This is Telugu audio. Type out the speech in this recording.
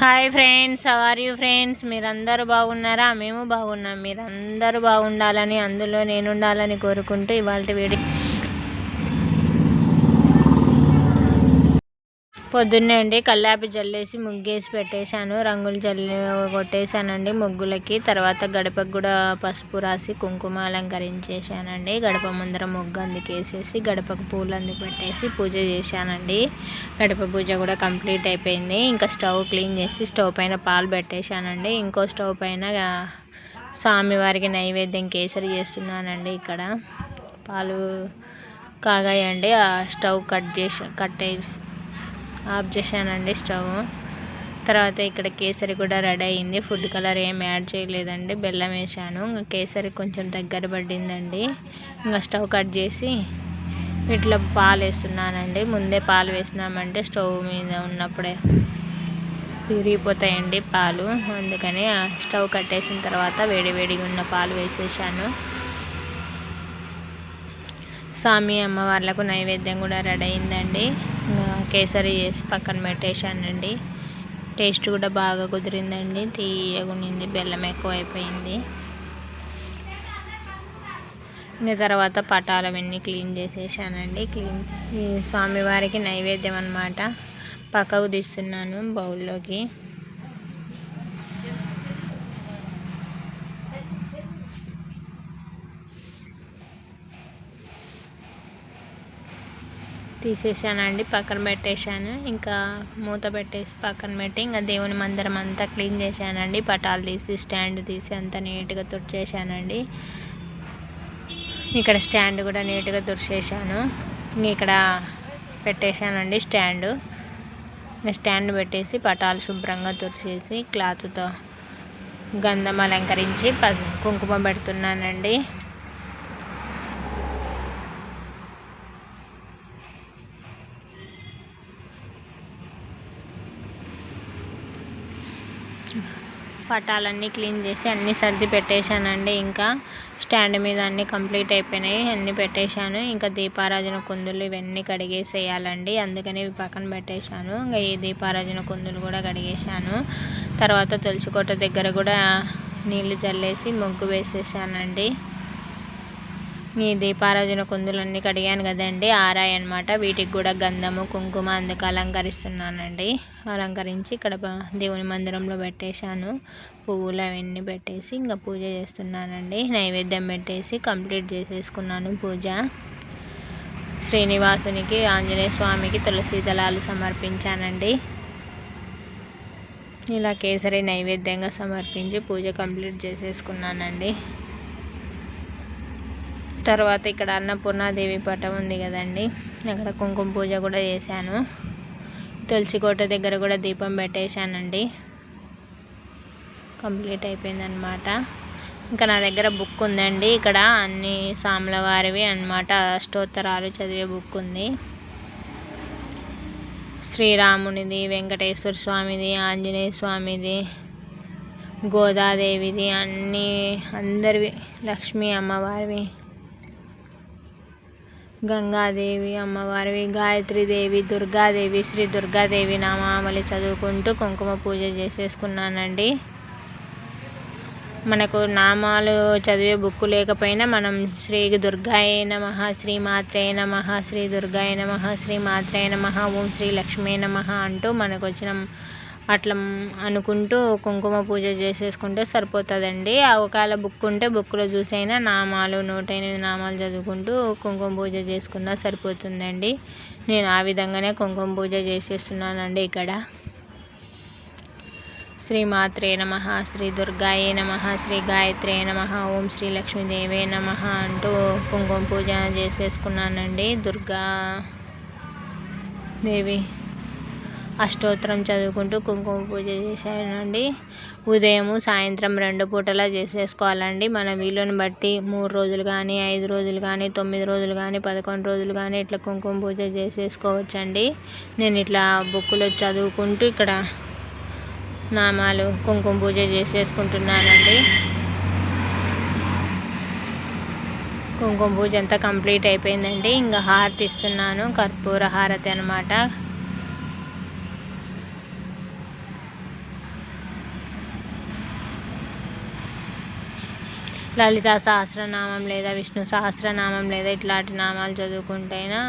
Hi friends are you friends మీరందరూ బాగున్నారా? మేము బాగున్నాం. మీరందరూ బాగుండాలని అందులో నేను ఉండాలని కోరుకుంటూ ఇవాళ వీడియో పొద్దున్నే అండి కల్లాపి జల్లేసి ముగ్గేసి పెట్టేశాను రంగులు జల్లి కొట్టేశానండి ముగ్గులకి. తర్వాత గడపకు కూడా పసుపు రాసి కుంకుమ అలంకరించేశానండి. గడప ముందర ముగ్గు అందుకేసేసి గడపకు పూలు అందుకు పెట్టేసి పూజ చేశానండి. గడప పూజ కూడా కంప్లీట్ అయిపోయింది. ఇంకా స్టవ్ క్లీన్ చేసి స్టవ్ పైన పాలు పెట్టేశానండి. ఇంకో స్టవ్ పైన స్వామివారికి నైవేద్యం కేసరి చేస్తున్నానండి ఇక్కడ. పాలు కాగాయండి. ఆ స్టవ్ కట్ చేసి కట్టే ఆఫ్ చేశానండి స్టవ్. తర్వాత ఇక్కడ కేసరి కూడా రెడీ అయింది. ఫుడ్ కలర్ ఏం యాడ్ చేయలేదండి. బెల్లం వేసాను కేసరి కొంచెం దగ్గర పడిందండి. ఇంకా స్టవ్ కట్ చేసి ఇట్లా పాలు వేస్తున్నానండి. ముందే పాలు వేసినామంటే స్టవ్ మీద ఉన్నప్పుడే విరిగిపోతాయండి పాలు. అందుకని స్టవ్ కట్టేసిన తర్వాత వేడివేడిగా ఉన్న పాలు వేసేసాను స్వామి అమ్మవార్లకు నైవేద్యం కూడా రెడీ అయిందండి. కేసరి చేసి పక్కన పెట్టేశానండి. టేస్ట్ కూడా బాగా కుదిరిందండి. తీయగునింది బెల్లం ఎక్కువ అయిపోయింది ఇంకా తర్వాత పటాలవన్నీ క్లీన్ చేసేసానండి. క్లీన్ స్వామివారికి నైవేద్యం అనమాట పక్కకు తీస్తున్నాను బౌల్లోకి. తీసేసానండి పక్కన పెట్టేశాను. ఇంకా మూత పెట్టేసి పక్కన పెట్టి ఇంకా దేవుని మందిరం అంతా క్లీన్ చేశానండి. పటాలు తీసి స్టాండ్ తీసి అంతా నీట్గా తుడిచేసానండి ఇక్కడ స్టాండ్ కూడా నీట్గా తుడిచేసాను ఇక్కడ పెట్టేశానండి స్టాండ్. స్టాండ్ పెట్టేసి పటాలు శుభ్రంగా తుడిచేసి క్లాత్తో గంధం అలంకరించి కుంకుమ పెడుతున్నానండి. పటాలన్నీ క్లీన్ చేసి అన్నీ సర్ది పెట్టేశానండి. ఇంకా స్టాండ్ మీద అన్నీ కంప్లీట్ అయిపోయినాయి. అన్నీ పెట్టేశాను. ఇంకా దీపారాజన కుందులు ఇవన్నీ కడిగేసేయాలండి. అందుకని ఇవి పక్కన పెట్టేశాను. ఇంకా ఈ దీపారాజన కుందులు కూడా కడిగేశాను. తర్వాత తులసికోట దగ్గర కూడా నీళ్ళు చల్లేసి ముగ్గు వేసేసానండి ఈ దీపారాధన కుందులన్నీ కడిగాను కదండి. ఆరాయి అనమాట వీటికి కూడా గంధము కుంకుమ అందుకు అలంకరిస్తున్నానండి. అలంకరించి ఇక్కడ దేవుని మందిరంలో పెట్టేశాను. పువ్వులు అవన్నీ పెట్టేసి ఇంకా పూజ చేస్తున్నానండి. నైవేద్యం పెట్టేసి కంప్లీట్ చేసేసుకున్నాను పూజ. శ్రీనివాసునికి ఆంజనేయ స్వామికి తులసి దళాలు సమర్పించానండి. ఇలా కేసరి నైవేద్యంగా సమర్పించి పూజ కంప్లీట్ చేసేసుకున్నానండి. తర్వాత ఇక్కడ అన్నపూర్ణాదేవి పటం ఉంది కదండి. అక్కడ కుంకుమ పూజ కూడా చేశాను. తులసి కోట దగ్గర కూడా దీపం పెట్టేశానండి. కంప్లీట్ అయిపోయిందనమాట ఇంకా నా దగ్గర బుక్ ఉందండి. ఇక్కడ అన్ని సాముల వారివి అనమాట అష్టోత్తరాలు చదివే బుక్ ఉంది. శ్రీరామునిది వెంకటేశ్వర స్వామిది ఆంజనేయ స్వామిది గోదాదేవిది అన్నీ అందరివి లక్ష్మీ అమ్మవారివి. గంగాదేవి అమ్మవారివి గాయత్రీదేవి దుర్గాదేవి శ్రీ దుర్గాదేవి నామావళి చదువుకుంటూ కుంకుమ పూజ చేసేసుకున్నానండి. మనకు నామాలు చదివే బుక్ లేకపోయినా మనం శ్రీ దుర్గాయ నమ శ్రీ మాత్రే నమ శ్రీ దుర్గాయ నమ శ్రీ మాత్రే నమ ఓం శ్రీ లక్ష్మీ నమ అంటూ మనకు వచ్చిన అట్లా అనుకుంటూ కుంకుమ పూజ చేసేసుకుంటే సరిపోతుందండి. ఒకవేళ బుక్ ఉంటే బుక్లో చూసైనా నామాలు నూట ఎనిమిది నామాలు చదువుకుంటూ కుంకుమ పూజ చేసుకున్నా సరిపోతుందండి. నేను ఆ విధంగానే కుంకుమ పూజ చేసేస్తున్నానండి ఇక్కడ. శ్రీ మాత్రే నమ శ్రీ దుర్గాయే నమ శ్రీ గాయత్రే నమ ఓం శ్రీ లక్ష్మీదేవే నమ అంటూ కుంకుమ పూజ చేసేసుకున్నానండి. దుర్గా దేవి అష్టోత్తరం చదువుకుంటూ కుంకుమ పూజ చేశానండి ఉదయము సాయంత్రం రెండు పూటలా చేసేసుకోవాలండి. మన వీలుని బట్టి మూడు రోజులు కానీ ఐదు రోజులు కానీ తొమ్మిది రోజులు కానీ పదకొండు రోజులు కానీ ఇట్లా కుంకుమ పూజ చేసేసుకోవచ్చండి. నేను ఇట్లా బుక్కులో చదువుకుంటూ ఇక్కడ నామాలు కుంకుమ పూజ చేసేసుకుంటున్నానండి. కుంకుమ పూజ అంతా కంప్లీట్ అయిపోయిందండి. ఇంకా హారతి ఇస్తున్నాను. కర్పూర హారతి అనమాట లలితా సహస్రనామం లేదా విష్ణు సహస్రనామం లేదా ఇట్లాంటి నామాలు చదువుకుంటేనా